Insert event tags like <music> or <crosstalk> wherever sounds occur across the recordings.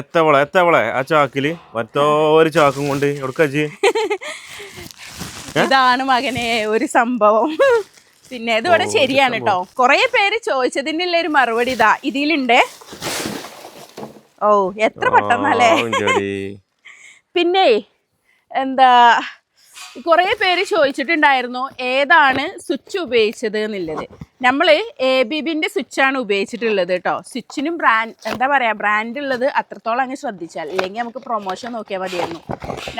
എത്തവളെ എത്തവളെ? ആ ചാക്കിൽ മറ്റോ ഒരു ചാക്കും കൊണ്ട് എവിടക്കജി <laughs> ഇതാണ് മകനെ ഒരു സംഭവം. <laughs> പിന്നെ ഇത് ശരിയാണ് കേട്ടോ കുറേ പേര് ചോദിച്ചതിനുള്ള ഒരു മറുപടി ഇതാ ഇതിലുണ്ട്. ഓ എത്ര പെട്ടെന്നല്ലേ? <laughs> പിന്നെ എന്താ കുറേ പേര് ചോദിച്ചിട്ടുണ്ടായിരുന്നു ഏതാണ് സ്വിച്ച് ഉപയോഗിച്ചത് എന്നുള്ളത്. നമ്മൾ എ ബി ബിന്റെ സ്വിച്ചാണ് ഉപയോഗിച്ചിട്ടുള്ളത് കേട്ടോ സ്വിച്ചിനും ബ്രാൻഡ് എന്താ പറയാ ബ്രാൻഡ് ഉള്ളത് അത്രത്തോളം അങ്ങ് ശ്രദ്ധിച്ചാൽ അല്ലെങ്കിൽ നമുക്ക് പ്രൊമോഷൻ നോക്കിയാൽ മതിയായിരുന്നു.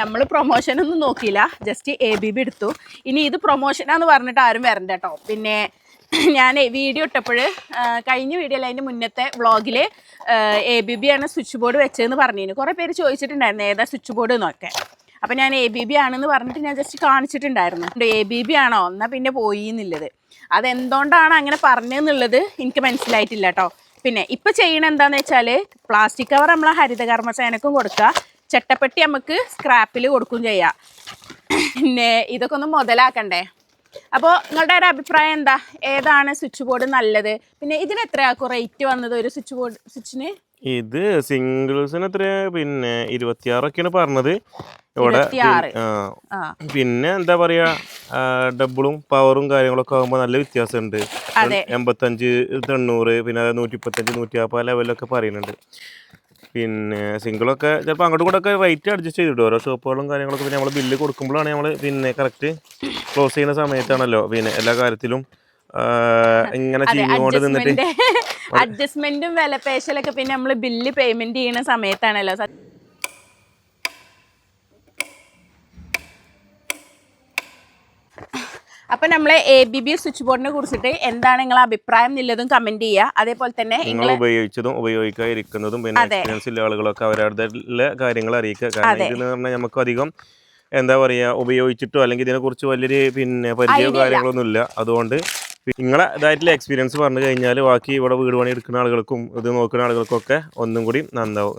നമ്മൾ പ്രൊമോഷൻ ഒന്നും നോക്കിയില്ല. ജസ്റ്റ് എ ബി ബി എടുത്തു. ഇനി ഇത് പ്രൊമോഷനാന്ന് പറഞ്ഞിട്ട് ആരും വരണ്ട കേട്ടോ പിന്നെ ഞാൻ വീഡിയോ ഇട്ടപ്പോൾ കഴിഞ്ഞ വീഡിയോയിൽ അതിന്റെ മുന്നത്തെ വ്ളോഗിൽ എ ബി ബി ആണ് സ്വിച്ച് ബോർഡ് വെച്ചതെന്ന് പറഞ്ഞിരുന്നു. കുറേ പേര് ചോദിച്ചിട്ടുണ്ടായിരുന്നു ഏതാ സ്വിച്ച് ബോർഡ് എന്നൊക്കെ. അപ്പം ഞാൻ എ ബി ബി ആണെന്ന് പറഞ്ഞിട്ട് ഞാൻ ജസ്റ്റ് കാണിച്ചിട്ടുണ്ടായിരുന്നു. എ ബി ബി ആണോ? എന്നാൽ പിന്നെ പോയി എന്നുള്ളത് അതെന്തുകൊണ്ടാണ് അങ്ങനെ പറഞ്ഞതെന്നുള്ളത് എനിക്ക് മനസ്സിലായിട്ടില്ല കേട്ടോ പിന്നെ ഇപ്പം ചെയ്യണ എന്താണെന്ന് വെച്ചാൽ പ്ലാസ്റ്റിക് കവർ നമ്മൾ ഹരിതകർമ്മസേനക്കും കൊടുക്കുക. ചട്ടപ്പെട്ടി നമുക്ക് സ്ക്രാപ്പിൽ കൊടുക്കുകയും ചെയ്യാം. പിന്നെ ഇതൊക്കെ ഒന്ന് മുതലാക്കണ്ടേ? അപ്പോൾ നിങ്ങളുടെ ഒരു അഭിപ്രായം എന്താ? ഏതാണ് സ്വിച്ച് ബോർഡ് നല്ലത്? പിന്നെ ഇതിന് എത്രയാക്കും റേറ്റ് വന്നത് ഒരു സ്വിച്ച് ബോർഡ് സ്വിച്ചിന്? ഇത് സിംഗിൾസിന് എത്ര പിന്നെ ഇരുപത്തിയാറൊക്കെയാണ് പറഞ്ഞത്. ഇവിടെ പിന്നെ എന്താ പറയാ? ഡബിളും പവറും കാര്യങ്ങളൊക്കെ ആകുമ്പോൾ നല്ല വ്യത്യാസമുണ്ട്. എൺപത്തഞ്ച് തൊണ്ണൂറ് പിന്നെ നൂറ്റി മുപ്പത്തഞ്ച് നൂറ്റി നാൽപ്പത് ലെവലൊക്കെ പറയുന്നുണ്ട്. പിന്നെ സിംഗിളൊക്കെ ചിലപ്പോൾ അങ്ങോട്ടും കൂടെ ഒക്കെ റേറ്റ് അഡ്ജസ്റ്റ് ചെയ്തിട്ട് ഓരോ ഷോപ്പുകളും കാര്യങ്ങളൊക്കെ പിന്നെ നമ്മൾ ബില്ല് കൊടുക്കുമ്പോഴാണ് നമ്മൾ പിന്നെ കറക്റ്റ് ക്ലോസ് ചെയ്യുന്ന സമയത്താണല്ലോ. പിന്നെ എല്ലാ കാര്യത്തിലും ഇങ്ങനെ ചെയ്തുകൊണ്ട് നിന്നിട്ട് അഡ്ജസ്റ്റ്മെന്റും അഡ്ജസ്റ്റ്മെന്റും വിലപേശലൊക്കെ പിന്നെ നമ്മൾ ബില്ല് പേയ്മെന്റ് ചെയ്യുന്ന സമയത്താണല്ലോ. അപ്പൊ നമ്മളെ എ ബി ബി സ്വിച്ച് ബോർഡിനെ കുറിച്ചിട്ട് എന്താണ് നിങ്ങളെ അഭിപ്രായം എന്നുള്ളതും കമന്റ് ചെയ്യുക. അതേപോലെ തന്നെ നിങ്ങൾ ഉപയോഗിച്ചതും ഉപയോഗിക്കാതിരിക്കുന്നതും പിന്നെ എക്സ്പീരിയൻസ് ഉള്ള ആളുകളൊക്കെ അവരുടെ കാര്യങ്ങൾ അറിയിക്കുക. കാരണം ഇതെന്ന് പറഞ്ഞാൽ നമുക്ക് അധികം എന്താ പറയാ ഉപയോഗിച്ചിട്ടോ അല്ലെങ്കിൽ ഇതിനെ കുറിച്ച് വലിയൊരു പിന്നെ പരിചയമോ കാര്യങ്ങളൊന്നും ഇല്ല. അതുകൊണ്ട് നിങ്ങളെ ഇതായിട്ടുള്ള എക്സ്പീരിയൻസ് പറഞ്ഞു കഴിഞ്ഞാൽ ബാക്കി ഇവിടെ വീട് പണി എടുക്കുന്ന ആളുകൾക്കും ഇത് നോക്കുന്ന ആളുകൾക്കൊക്കെ ഒന്നും കൂടി നന്നാവും.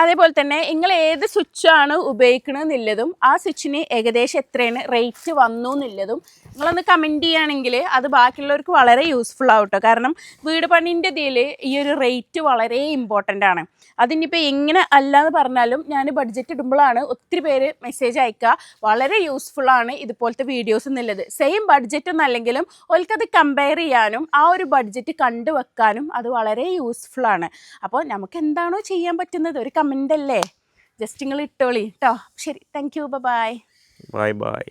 അതേപോലെ തന്നെ നിങ്ങൾ ഏത് സ്വിച്ച് ആണ് ഉപയോഗിക്കണമെന്നുള്ളതും ആ സ്വിച്ചിന് ഏകദേശം എത്രയാണ് റേറ്റ് വന്നു എന്നുള്ളതും നിങ്ങളൊന്ന് കമന്റ് ചെയ്യുകയാണെങ്കിൽ അത് ബാക്കിയുള്ളവർക്ക് വളരെ യൂസ്ഫുൾ ആവും കേട്ടോ കാരണം വീട് പണിന്റെ ഇതിൽ ഈ ഒരു റേറ്റ് വളരെ ഇമ്പോർട്ടന്റ് ആണ്. അതിനിപ്പോൾ എങ്ങനെ അല്ലാന്ന് പറഞ്ഞാലും ഞാൻ ബഡ്ജറ്റ് ഇടുമ്പോഴാണ് ഒത്തിരി പേര് മെസ്സേജ് അയക്കുക. വളരെ യൂസ്ഫുൾ ആണ് ഇതുപോലത്തെ വീഡിയോസ് എന്നുള്ളത്. സെയിം ബഡ്ജറ്റ് ഒന്നല്ലെങ്കിലും ഓൽക്കത് കമ്പയർ ചെയ്യാനും ആ ഒരു ബഡ്ജറ്റ് കണ്ടു കണ്ടുവെക്കാനും അത് വളരെ യൂസ്ഫുൾ ആണ്. അപ്പോൾ നമുക്ക് എന്താണോ ചെയ്യാൻ പറ്റുന്നത് ഒരു കമന്റ് അല്ലേ? ജസ്റ്റ് നിങ്ങൾ ഇട്ടോളി കേട്ടോ ശരി thank you bye bye bye